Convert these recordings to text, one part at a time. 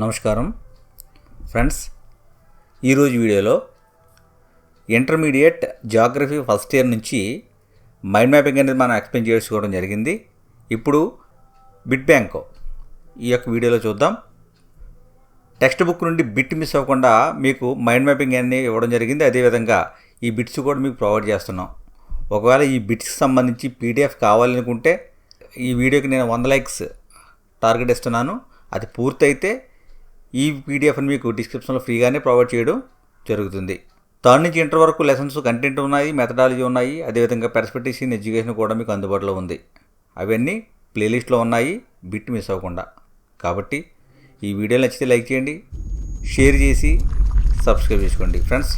నమస్కారం. ఫ్రెండ్స్ ఈరోజు వీడియోలో ఇంటర్మీడియట్ జాగ్రఫీ ఫస్ట్ ఇయర్ నుంచి మైండ్ మ్యాపింగ్ అనేది మనం ఎక్స్ప్లెయిన్ చేసుకోవడం జరిగింది. ఇప్పుడు బిట్ బ్యాంక్ ఈ యొక్క వీడియోలో చూద్దాం. టెక్స్ట్ బుక్ నుండి బిట్ మిస్ అవ్వకుండా మీకు మైండ్ మ్యాపింగ్ అన్ని ఇవ్వడం జరిగింది. అదేవిధంగా ఈ బిట్స్ కూడా మీకు ప్రొవైడ్ చేస్తున్నాం. ఒకవేళ ఈ బిట్స్కి సంబంధించి పీడిఎఫ్ కావాలనుకుంటే ఈ వీడియోకి నేను వంద లైక్స్ టార్గెట్ ఇస్తున్నాను. అది పూర్తయితే ఈ పీడిఎఫ్ని మీకు డిస్క్రిప్షన్లో ఫ్రీగానే ప్రొవైడ్ చేయడం జరుగుతుంది. థర్డ్ నుంచి ఇంటర్ వరకు లెసన్స్ కంటెంట్ ఉన్నాయి మెథడాలజీ ఉన్నాయి అదేవిధంగా పెర్స్పెక్టివ్స్ ఇన్ ఎడ్యుకేషన్ కూడా మీకు అందుబాటులో ఉంది. అవన్నీ ప్లేలిస్ట్లో ఉన్నాయి బిట్ మిస్ అవ్వకుండా. కాబట్టి ఈ వీడియో నచ్చితే లైక్ చేయండి షేర్ చేసి సబ్స్క్రైబ్ చేసుకోండి. ఫ్రెండ్స్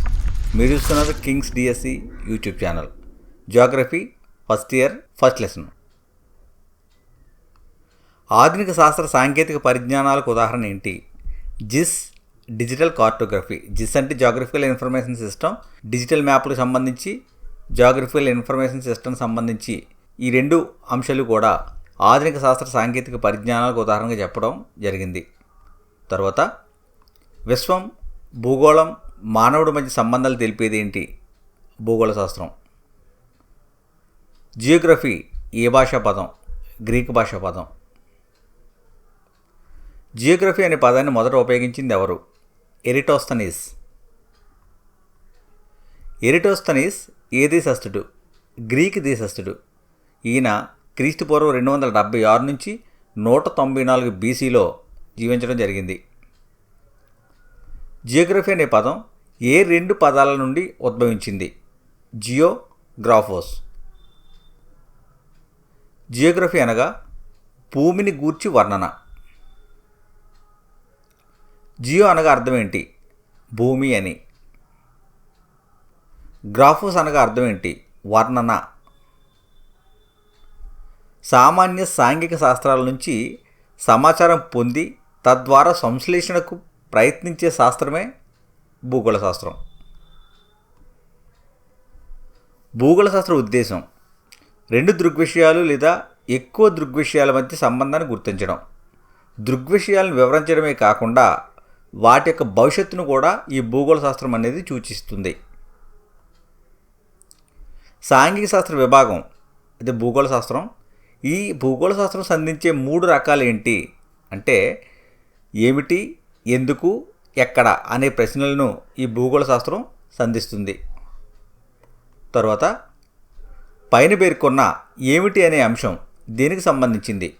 మీరు చూస్తున్నారు Kings DSC YouTube channel. Geography first year first lesson. ఆధునిక శాస్త్ర సాంకేతిక పరిజ్ఞానాలకు ఉదాహరణ ఏంటి? జిస్ డిజిటల్ కార్టోగ్రఫీ. జిస్ అంటే జాగ్రఫికల్ ఇన్ఫర్మేషన్ సిస్టమ్ డిజిటల్ మ్యాప్లకు సంబంధించి జాగ్రఫికల్ ఇన్ఫర్మేషన్ సిస్టమ్ సంబంధించి ఈ రెండు అంశాలు కూడా ఆధునిక శాస్త్ర సాంకేతిక పరిజ్ఞానాలకు ఉదాహరణగా చెప్పడం జరిగింది. తర్వాత విశ్వం భూగోళం మానవుడి మధ్య సంబంధాలు తెలిపేది ఏంటి? భూగోళ శాస్త్రం. జియోగ్రఫీ ఏ భాషా పదం? గ్రీక్ భాషా పదం. జియోగ్రఫీ అనే పదాన్ని మొదట ఉపయోగించింది ఎవరు? ఎరిటోస్తనీస్. ఎరిటోస్తనీస్ ఏ దేశస్థుడు? గ్రీక్ దేశస్థుడు. ఈయన క్రీస్తు పూర్వం రెండు వందల డెబ్బై ఆరు నుంచి నూట తొంభై నాలుగు బీసీలో జీవించడం జరిగింది. జియోగ్రఫీ అనే పదం ఏ రెండు పదాల నుండి ఉద్భవించింది? జియో గ్రాఫోస్. జియోగ్రఫీ అనగా భూమిని గూర్చి వర్ణన. జియో అనగా అర్థం ఏంటి భూమి అని. గ్రాఫోస్ అనగా అర్థం ఏంటి వర్ణన. సామాన్య సాంఘిక శాస్త్రాల నుంచి సమాచారం పొంది తద్వారా సంశ్లేషణకు ప్రయత్నించే శాస్త్రమే భూగోళ శాస్త్రం. భూగోళ శాస్త్ర ఉద్దేశం రెండు దృగ్విషయాలు లేదా ఎక్కువ దృగ్విషయాల మధ్య సంబంధాన్ని గుర్తించడం. దృగ్విషయాలను వివరించడమే కాకుండా వాటి యొక్క భవిష్యత్తును కూడా ఈ భూగోళ శాస్త్రం అనేది సూచిస్తుంది. సాంఘిక శాస్త్ర విభాగం అది భూగోళ శాస్త్రం. ఈ భూగోళ శాస్త్రం సంధించే మూడు రకాలు ఏంటి? అంటే ఏమిటి? ఎందుకు? ఎక్కడ? అనే ప్రశ్నలను ఈ భూగోళ శాస్త్రం సంధిస్తుంది. తర్వాత పైన పేర్కొన్న ఏమిటి అనే అంశం దీనికి సంబంధించింది.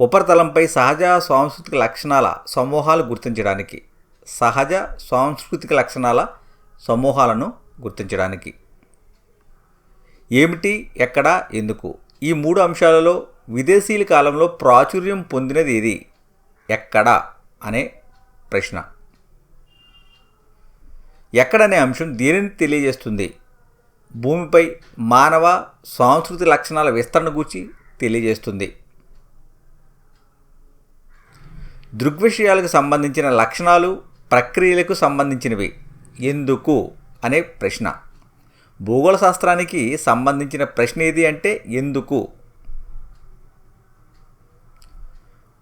ఉపరితలంపై సహజ సాంస్కృతిక లక్షణాల సమూహాలు గుర్తించడానికి సహజ సాంస్కృతిక లక్షణాల సమూహాలను గుర్తించడానికి. ఏమిటి ఎక్కడ ఎందుకు? ఈ మూడు అంశాలలో విదేశీయుల కాలంలో ప్రాచుర్యం పొందినది ఏది? ఎక్కడ? అనే ప్రశ్న. ఎక్కడనే అంశం దేనిని తెలియజేస్తుంది? భూమిపై మానవ సాంస్కృతిక లక్షణాల విస్తరణ గురించి తెలియజేస్తుంది. దృగ్విషయాలకు సంబంధించిన లక్షణాలు ప్రక్రియలకు సంబంధించినవి. ఎందుకు? అనే ప్రశ్న. భూగోళ శాస్త్రానికి సంబంధించిన ప్రశ్న ఏది అంటే ఎందుకు?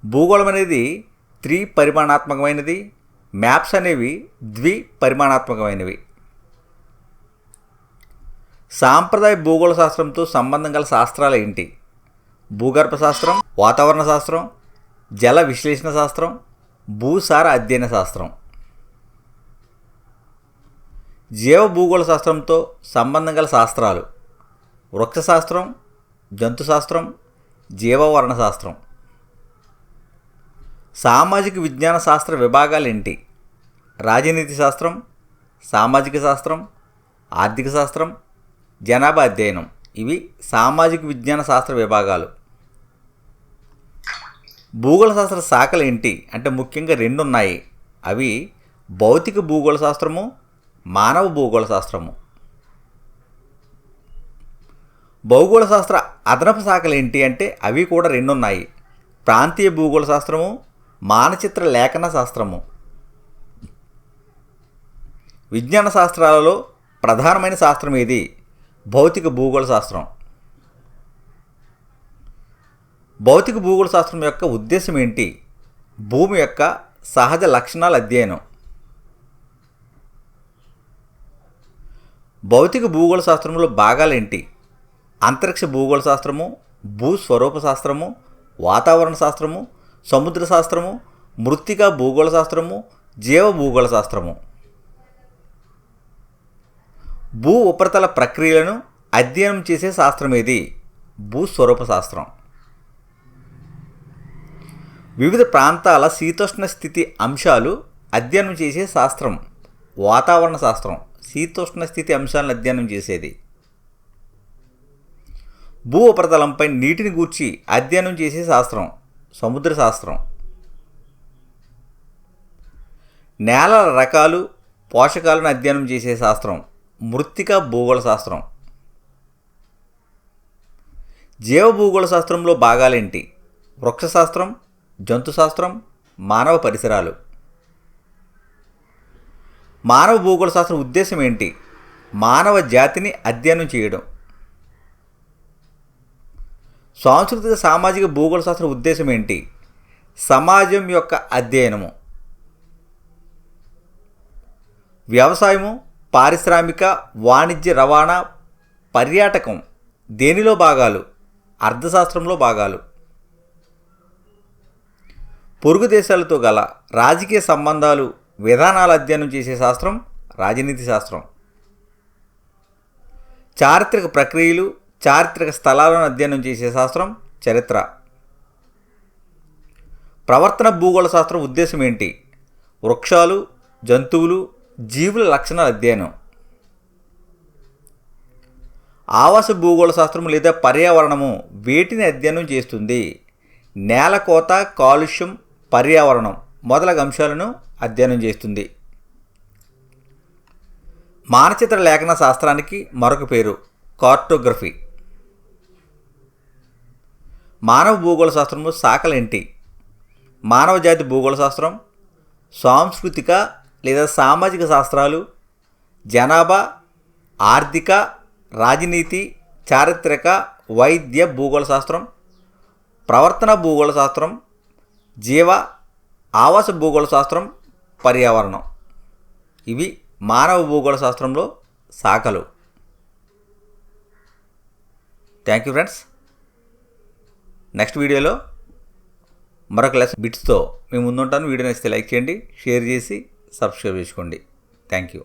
భూగోళం అనేది త్రి పరిమాణాత్మకమైనది మ్యాప్స్ అనేవి ద్వి పరిమాణాత్మకమైనవి సాంప్రదాయ భూగోళ శాస్త్రంతో సంబంధం గల శాస్త్రాలు ఏంటి? భూగర్భ శాస్త్రం వాతావరణ శాస్త్రం జల విశ్లేషణ శాస్త్రం భూసార అధ్యయన శాస్త్రం. జీవ భూగోళ శాస్త్రంతో సంబంధం గల శాస్త్రాలు. వృక్షశాస్త్రం జంతుశాస్త్రం జీవవర్ణ శాస్త్రం. సామాజిక విజ్ఞాన శాస్త్ర విభాగాలు ఏంటి? రాజనీతి శాస్త్రం సామాజిక శాస్త్రం ఆర్థిక శాస్త్రం జనాభా అధ్యయనం. ఇవి సామాజిక విజ్ఞాన శాస్త్ర విభాగాలు. భూగోళ శాస్త్ర శాఖలు ఏంటి? అంటే ముఖ్యంగా రెండు ఉన్నాయి అవి భౌతిక భూగోళ శాస్త్రము మానవ భూగోళ శాస్త్రము భౌగోళ శాస్త్ర అదనపు శాఖలు ఏంటి అంటే అవి కూడా రెండు ఉన్నాయి ప్రాంతీయ భూగోళ శాస్త్రము మానచిత్ర లేఖన శాస్త్రము. విజ్ఞాన శాస్త్రాలలో ప్రధానమైన శాస్త్రం ఏది? భౌతిక భూగోళ శాస్త్రం భౌతిక భూగోళ శాస్త్రం యొక్క ఉద్దేశం ఏంటి? భూమి యొక్క సహజ లక్షణాల అధ్యయనం. భౌతిక భూగోళ శాస్త్రంలో భాగాలేంటి అంతరిక్ష భూగోళ శాస్త్రము భూస్వరూప శాస్త్రము వాతావరణ శాస్త్రము సముద్ర శాస్త్రము మృత్తికా భూగోళ శాస్త్రము జీవ భూగోళ శాస్త్రము. భూ ఉపరితల ప్రక్రియలను అధ్యయనం చేసే శాస్త్రం ఏది? భూస్వరూప శాస్త్రం. వివిధ ప్రాంతాల శీతోష్ణ స్థితి అంశాలు అధ్యయనం చేసే శాస్త్రం వాతావరణ శాస్త్రం శీతోష్ణ స్థితి అంశాలను అధ్యయనం చేసేది. భూ ఉపరితలంపై నీటిని గూర్చి అధ్యయనం చేసే శాస్త్రం సముద్ర శాస్త్రం. నేలల రకాలు పోషకాలను అధ్యయనం చేసే శాస్త్రం మృత్తిక భూగోళ శాస్త్రం. జీవ భూగోళ శాస్త్రంలో భాగాలేంటి? వృక్షశాస్త్రం జంతుశాస్త్రం మానవ పరిసరాలు. మానవ భూగోళ శాస్త్రం ఉద్దేశం ఏంటి? మానవ జాతిని అధ్యయనం చేయడం. సాంస్కృతిక సామాజిక భూగోళ శాస్త్రం ఉద్దేశం ఏంటి? సమాజం యొక్క అధ్యయనము. వ్యవసాయము పారిశ్రామిక వాణిజ్య రవాణా పర్యాటకం దేనిలో భాగాలు? అర్థశాస్త్రంలో భాగాలు. పొరుగు దేశాలతో గల రాజకీయ సంబంధాలు విధానాలు అధ్యయనం చేసే శాస్త్రం రాజనీతి శాస్త్రం. చారిత్రక ప్రక్రియలు చారిత్రక స్థలాలను అధ్యయనం చేసే శాస్త్రం చరిత్ర. ప్రవర్తన భూగోళ శాస్త్రం ఉద్దేశం ఏంటి? వృక్షాలు జంతువులు జీవుల లక్షణాల అధ్యయనం. ఆవాస భూగోళ శాస్త్రం లేదా పర్యావరణము వేటిని అధ్యయనం చేస్తుంది? నేల కోత కాలుష్యం పర్యావరణం మొదలగు అంశాలను అధ్యయనం చేస్తుంది. మానచిత్ర లేఖన శాస్త్రానికి మరొక పేరు కార్టోగ్రఫీ. మానవ భూగోళ శాస్త్రము శాఖలేంటి మానవ జాతి భూగోళ శాస్త్రం సాంస్కృతిక లేదా సామాజిక శాస్త్రాలు జనాభా ఆర్థిక రాజనీతి చారిత్రక వైద్య భూగోళ శాస్త్రం ప్రవర్తన భూగోళ శాస్త్రం జీవ ఆవాస భూగోళ శాస్త్రం పర్యావరణం. ఇవి మానవ భూగోళ శాస్త్రంలో శాఖలు. థ్యాంక్ యూ ఫ్రెండ్స్ నెక్స్ట్ వీడియోలో మరొక లెస్ బిట్స్తో మేము ముందుంటాను. వీడియో నచ్చితే లైక్ చేయండి షేర్ చేసి సబ్స్క్రైబ్ చేసుకోండి. Thank you